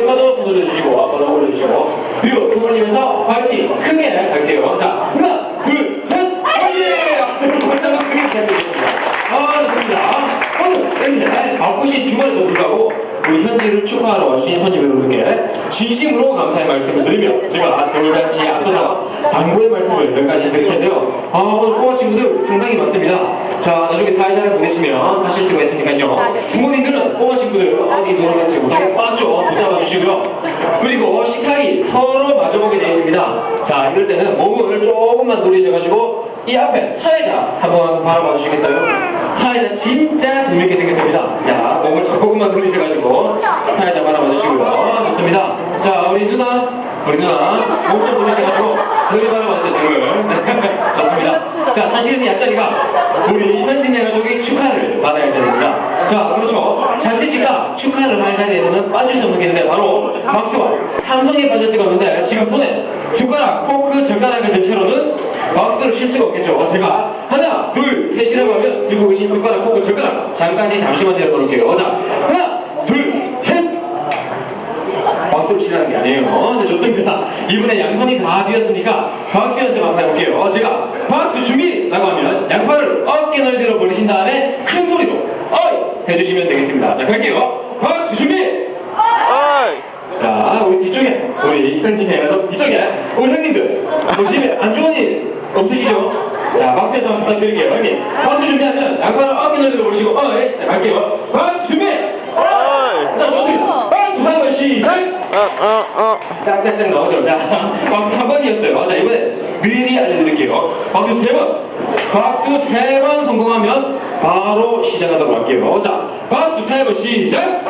손 올려주시고, 아빠도 올려주시고, 그리고 두 분이면서 파이팅 크게 갈게요. 자, 오늘 이렇게 바쁘신 주말에도 불구하고 우리 현지를 축하하러 와주신 손님 여러분께 진심으로 감사의 말씀을 드리며 제가 돌잔치 앞서서 당부의 말씀을 몇 가지 드릴 텐데요. 아, 오늘 꼬마 친구들 상당히 많습니다. 자, 나중에 사회자를 보내시면 하실 수가 있으니까요. 부모님들은 꼬마 친구들 어디 놀러 갈지 못하게 빠져 붙잡아 주시고요. 그리고 식탁이 서로 마주보게 되어 있습니다. 자, 이럴 때는 몸을 조금만 돌리셔가지고 이 앞에 사회자 한번 바라봐 주시겠어요? 사회자 진짜 재밌게 생겼습니다. 자, 몸을 조금만 돌리셔가지고 사회자 바라봐 주시고요. 좋습니다. 자, 우리 누나, 우리 누나 몸좀 돌리셔가지고 저기 바라봐 주세요. 좋습니다. 자, 사실은 이 앞자리가 우리 현진의 가족이 축하를 받아야 됩니다. 자, 그렇죠. 잔치니까 축하를 할 자리에서는 빠질 수 없는 게 있는데 바로 박수와 삼성이 빠질 수가 없는데 지금 손에 숟가락, 포크, 젓가락을 든 채로는 박수를 칠 수가 없겠죠. 제가 하나, 둘, 셋이라고 하면 들고 계신 숟가락, 포크, 젓가락 잠깐 잠시만 열어놓을게요. 자, 하나, 둘, 셋. 박수 치라는 게 아니에요. 네, 좋습니다. 이번에 양손이 다 비었으니까 박수한테 한번 해볼게요. 제가 박수 준비라고 하면 양팔을 어깨 넓이로 벌리신 다음에 큰 소리로 어이 해주시면 되겠습니다. 자, 갈게요. 박수 준비! 어이! 자, 우리 뒤쪽에, 우리 현진에 가서 뒤쪽에, 우리 형님들, 뭐 집에 안 좋은 일 없으시죠? 자, 박수 한번 부탁드릴게요. 형님, 박수 준비하면 양팔을 어깨 넓이로 벌리시고, 어이, 자, 갈게요. 박수 준비! 자, 좋습니다. 박수 한번 시작! 어, 어, 어. 짝짝짝 나오죠. 자, 박수 한 번이었어요. 자, 이번에 미리 알려드릴게요. 박수 세 번. 박수 세 번 성공하면 바로 시작하도록 할게요. 자, 박수 세 번 시작!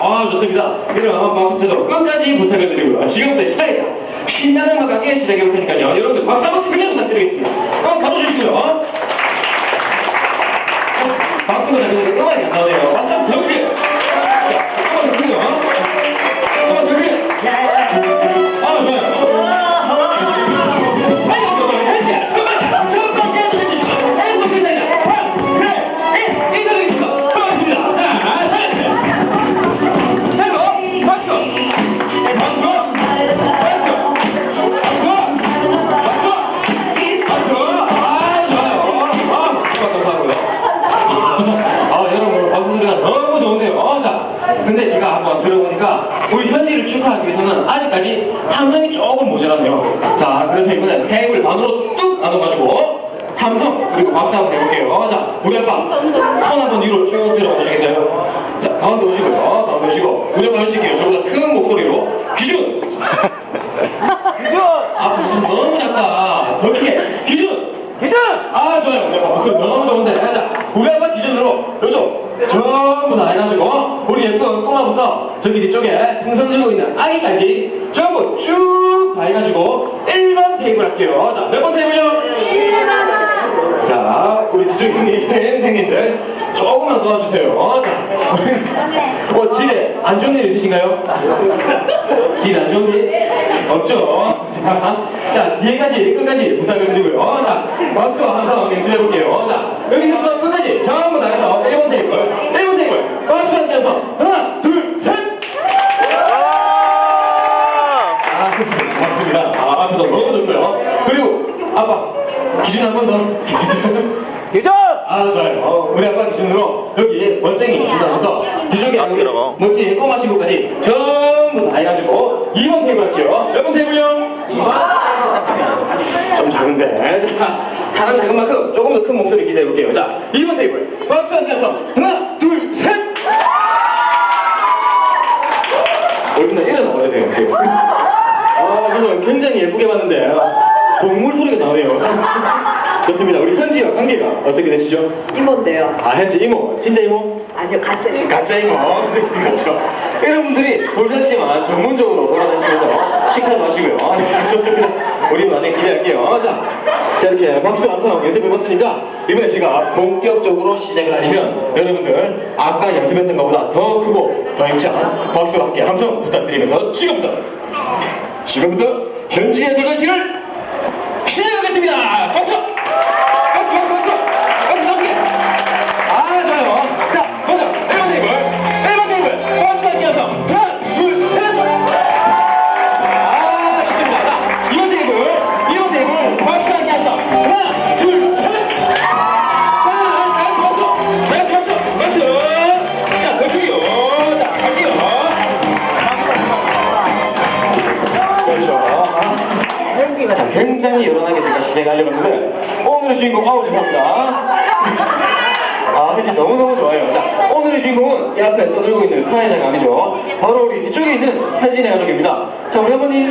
아, 좋습니다. 그럼 박수 세도록 끝까지 부탁을 드리고요. 지금부터 시작이다. 신나는 음악하게 시작해 볼 테니까요. 여러분들 박수 한번 크게 부탁드리겠습니다. 한번 가져주시고요. 박수가 나는데 음악이 안 나오네요. 박수 한번 크게요. 근데 제가 한번 들어보니까 우리 현지를 축하하기 위해서는 아직까지 삼성이 조금 모자라네요. 자, 그래서 이번에 테이블 반으로 뚝 나눠가지고 삼성 그리고 박수 한번 해볼게요. 자, 우리 아빠 손 한번 위로 쭉 들어보시겠어요? 자, 가운데 오시고요. 가운데 오시고 아빠 해주실게요. 저보다 큰 목소리로 기준! 기준! 아, 무슨 너무 작다. 더 크게. 기준! 기준! 목소리 너무 좋은데. 자, 우리 아빠 기준으로 요쪽 전부 다 해가지고 우리 예쁜 꼬마부터 저기 뒤쪽에 풍선 들고 있는 아이까지 전부 쭉 다 해가지고 1번 테이블 할게요. 자, 몇 번 테이블이요? 자, 우리 있는 선생님들 조금만 도와주세요. 자, 어, 집에 안 좋은 일 있으신가요? 일안 좋은 일? 없죠? 자, 뒤에까지 끝까지 부탁을 드리고요. 자, 박수 한번 해볼게요. 자, 여기서부터 끝까지 전부 다 해서 1번 테이블, 1번 테이블, 박수 한번 해서 하나, 둘, 셋! 아, 맞습니다. 아, 앞에서 너무 좋고요. 그리고 아빠 기준 한 번 더. 기준! 아, 좋아요. 어, 우리 아빠 기준으로 여기 번쟁이 기준부터 뒤쪽에 안 들어가. 멋진 꼬마 친구까지 전부 다 해가지고 2번 테이블 할게요. 몇번 테이블요? 2번. 좀 작은데. 자, 사람 작은 만큼 조금 더 큰 목소리 기대해볼게요. 자, 2번 테이블. 박수 한 대서 하나, 둘, 셋! 얼굴나 일어나봐야 돼요. 아, 저는 굉장히 예쁘게 봤는데, 동물 소리가 나오네요. 좋습니다. 우리 현지와 관계가 어떻게 되시죠? 이모인데요. 아, 현지 이모, 진짜 이모? 아니요, 같이. 가짜 이모. 그렇죠. 여러분들이 돌잔치만 전문적으로 돌아다니면서 하시고요. 좋습니다. 우리 나중에 기대할게요. 자, 자, 이렇게 박수 한번 연습해봤으니까, 이번에 제가 본격적으로 시작을 하시면, 여러분들, 아까 연습했던 것보다 더 크고, 더 힘찬 박수와 함께 함성 부탁드리면서, 지금부터, 지금부터 현지의 돌잔치를 시작하겠습니다. 박수, 굉장히 여러하게 제가 진행하려고 했는데, 오늘의 주인공, 죄송합니다. 아, 혜진 너무너무 좋아요. 자, 오늘의 주인공은 이 앞에 떠들고 있는 사회자 감이죠. 바로 우리 뒤쪽에 있는 혜진의 가족입니다. 자, 우리 어머니.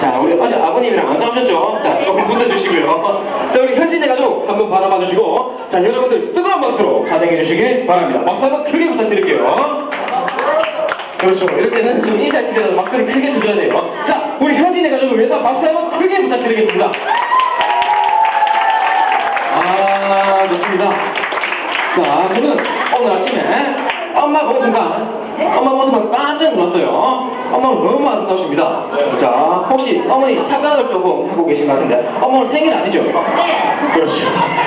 자, 우리 어제 아버님이랑 안 나오셨죠? 자, 조금 붙어주시고요. 자, 우리 현진의 가족 한번 바라봐 주시고, 자, 여러분들 뜨거운 박수로 환영해 주시길 바랍니다. 박수 한번 크게 부탁드릴게요. 그렇죠. 이럴 때는 좀 인사드려서 박수를 크게 주셔야 돼요. 자, 우리 현진의 가족을 위해서 박수 한번 크게 부탁드리겠습니다. 아, 좋습니다. 자, 저는 오늘 아침에 엄마 보는 순간, 엄마 순간 깜짝 놀랐어요. 엄마가 너무 아름다우십니다. 자, 혹시 어머니 사과를 조금 하고 계신 것 같은데, 엄마 오늘 생일 아니죠? 그렇죠.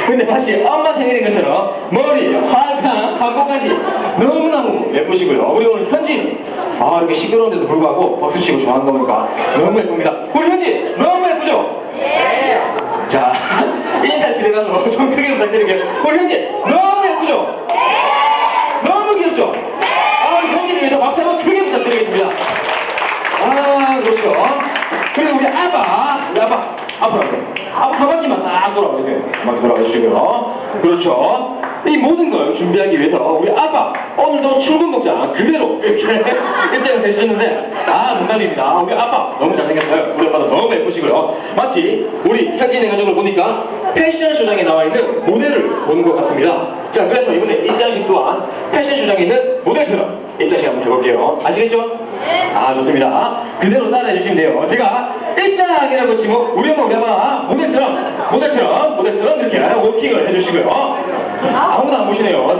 근데 사실 엄마 생일인 것처럼 머리, 화장, 하고까지 너무너무 예쁘시고요. 우리 오늘 현진, 아, 이렇게 시끄러운데도 불구하고 벗으시고 좋아하는 거 보니까 너무 예쁩니다. 우리 현진, 너무 예쁘죠? 자, 인사 드려가서 좀 크게 부탁드릴게요. 우리 현진, 너무 예쁘죠? 너무 귀엽죠? 아, 우리 현진을 위해서 박수 한번 크게 부탁드리겠습니다. 아, 그렇죠. 그리고 우리 아빠, 우리 아빠, 앞으로 하세요. 아빠 한 바퀴만 딱 돌아오세요. 막 돌아오시고요. 그렇죠. 이 모든 걸 준비하기 위해서 우리 아빠 오늘도 출근 복장 그대로 이렇게 입장을 해주셨는데 아 농담입니다. 우리 아빠 너무 잘생겼어요. 우리 아빠도 너무 예쁘시고요. 마치 우리 현진의 가족을 보니까 패션 쇼장에 나와 있는 모델을 보는 것 같습니다. 자 그래서 이번에 입장식 또한 패션 쇼장에 있는 모델처럼 입장식 한번 해볼게요. 아시겠죠? 아 좋습니다. 그대로 따라해 주시면 돼요. 제가 일장이라고 치면 우리 엄마 우리 아빠 모델처럼 모델처럼 모델처럼 이렇게 워킹을 해주시고요. 아무나 안 보시네요.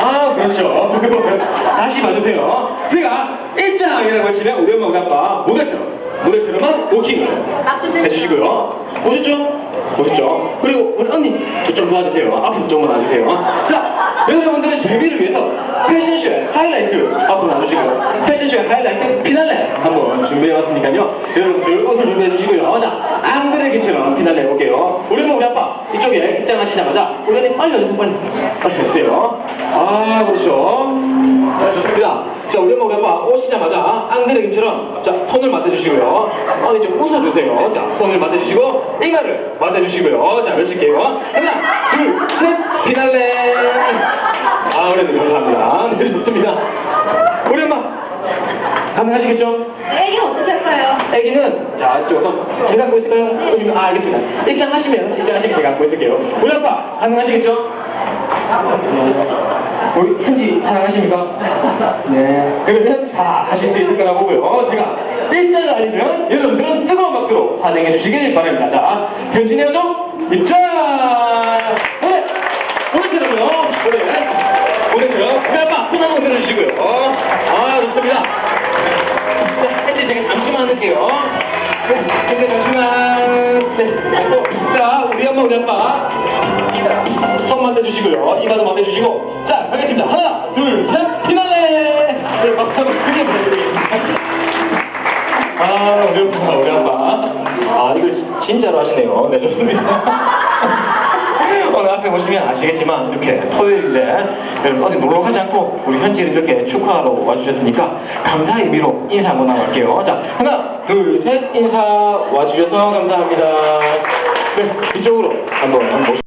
아 그렇죠. 다시 봐주세요. 제가 일장이라고 치면 우리 엄마 우리 아빠 모델처럼 모델처럼만 워킹을 해주시고요. 보셨죠? 보셨죠? 그리고 우리 언니 저좀 도와주세요. 앞으로 좀 와주세요. 자, 여러분들의 재미를 위해서 패션쇼의 하이라이트 앞으로 와주시고요. 패션쇼의 하이라이트 피날레 한번 준비해왔으니까요. 여러분들 옷을 준비해주시고요. 자, 앙드레기처럼 피날레 해볼게요. 우리 엄마 우리 아빠 이쪽에 입장하시자마자 우리 언니 빨리. 빨리 빨리 오세요. 아, 그렇죠. 네. 자, 오시자마자 앙드레기처럼 자, 손을 맞대주시고요. 언니 좀 웃어주세요. 자, 손을 맞대주시고 이마를 맞대주시고요. 자, 외칠게요. 하나, 둘, 셋, 피날레. 아, 우리 감사합니다. 네, 좋습니다. 우리 엄마 가능하시겠죠? 애기 어떻게 할까요? 애기는 자, 조금 제가 갖고 있을까요? 여기, 아, 알겠습니다. 입장하시면 입장하시면 제가 갖고 있을게요. 우리 아빠 가능하시겠죠? 우리 현지 사랑하십니까? 네. 그러면 자 하실 수 있을 거라 보고요. 제가 일자가 아니면 여러분들은 뜨거운 박수로 환영해 주시길 바랍니다. 자, 현진의 여정 입장! 네. 오늘처럼요. 그래. 오늘처럼 우리 아빠 손 한번 들어주시고요. 아, 좋습니다. 자, 이제 제가 잠시만 할게요. 네, 잠시만. 네. 어, 자, 우리 엄마, 우리 아빠. 손 만져주시고요. 이마도 만져주시고. 자, 하겠습니다. 하나, 둘, 셋, 피날레! 네, 박수 한번 크게 부탁드리겠습니다. 아, 우리 엄마, 우리 아빠. 아, 이거 진짜로 하시네요. 네, 좋습니다. 오늘 앞에 보시면 아시겠지만 이렇게 여러분 어디 놀러 가지 않고 우리 현지를 이렇게 축하하러 와주셨으니까 감사의 의미로 인사 한번 하고 갈게요. 자 하나 둘 셋 인사 와주셔서 감사합니다. 네 이쪽으로 한번 모시